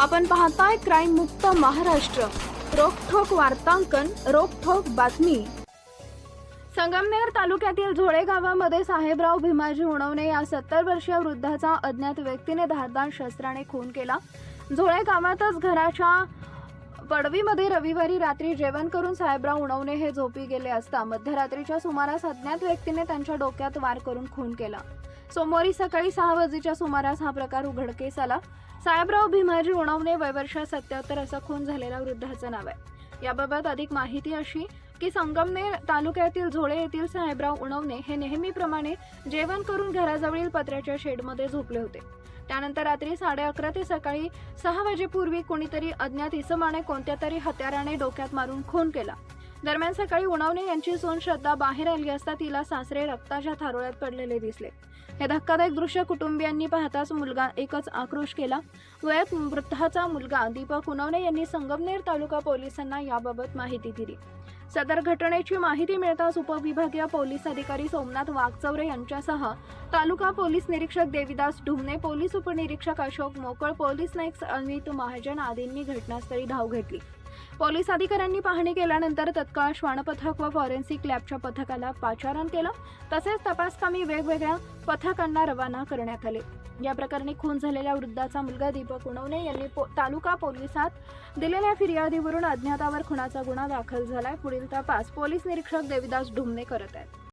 आपण पाहताय क्राईम मुक्त महाराष्ट्र. रोखोक वार्तांकन रोखोक बातमी. संगमनेर तालुक्यातील झोळे गावामध्ये साहेबराव भीमाजी उणवणे या सत्तर वर्षीय वृद्धाचा अज्ञात व्यक्तीने धारदार शस्त्राने खून केला. झोळे गावातच घराच्या पडवीमध्ये रविवारी रात्री जेवण करून साहेबराव उणवणे हे झोपी गेले असता मध्यरात्रीच्या सुमारास अज्ञात व्यक्तीने त्यांच्या डोक्यात वार करून खून केला. सोमवारी सकाळी सहा वाजेच्या सुमारास हा प्रकार उघडकीस आला. साहेबराव भीमाजी उणवणे वयवर्ष सत्याहत्तर असा खून झालेला वृद्धाचं नाव आहे. याबाबत अधिक माहिती अशी की संगमनेर तालुक्यातील झोळे येथील साहेबराव उणवणे हे नेहमीप्रमाणे जेवण करून घराजवळील पत्र्याच्या शेडमध्ये झोपले होते. त्यानंतर रात्री साडे अकरा ते सकाळी सहा वाजेपूर्वी कोणीतरी अज्ञात इसमाने कोणत्या तरी हत्याराने डोक्यात मारून खून केला. दरम्यान सकाळी उणावणे यांची सून श्रद्धा बाहेर आली असता तिला सासरे रक्ताच्या थारोळ्यात पडलेले दिसले. हे धक्कादायक दृश्य कुटुंबियांनी पाहताच मुलगा एकच आक्रोश केला. वयात वृद्धाचा मुलगा दीपक उनवणे यांनी संगमनेर तालुका पोलिसांना याबाबत माहिती दिली. सदर घटनेची माहिती मिळताच उपविभागीय पोलीस अधिकारी सोमनाथ वाघचौरे यांच्यासह तालुका पोलीस निरीक्षक देविदास ढुमने पोलीस उपनिरीक्षक अशोक मोकळ पोलीस नाईक अमित महाजन आदींनी घटनास्थळी धाव घेतली. पोलीस अधिकाऱ्यांनी पाहणी केल्यानंतर तत्काळ श्वानपथक व फॉरेन्सिक लॅबच्या पथकाला पाचारण केलं. तसेच तपासकामी वेगवेगळ्या पथकांना रवाना करण्यात आले. या प्रकरणी खून झालेल्या वृद्धाचा मुलगा दीपक उणवणे यांनी पो- तालुका पोलिसात दिलेल्या फिर्यादीवरून अज्ञातावर खुनाचा गुन्हा दाखल झालाय. पुढील तपास पोलीस निरीक्षक देविदास ढुमणे करत आहेत.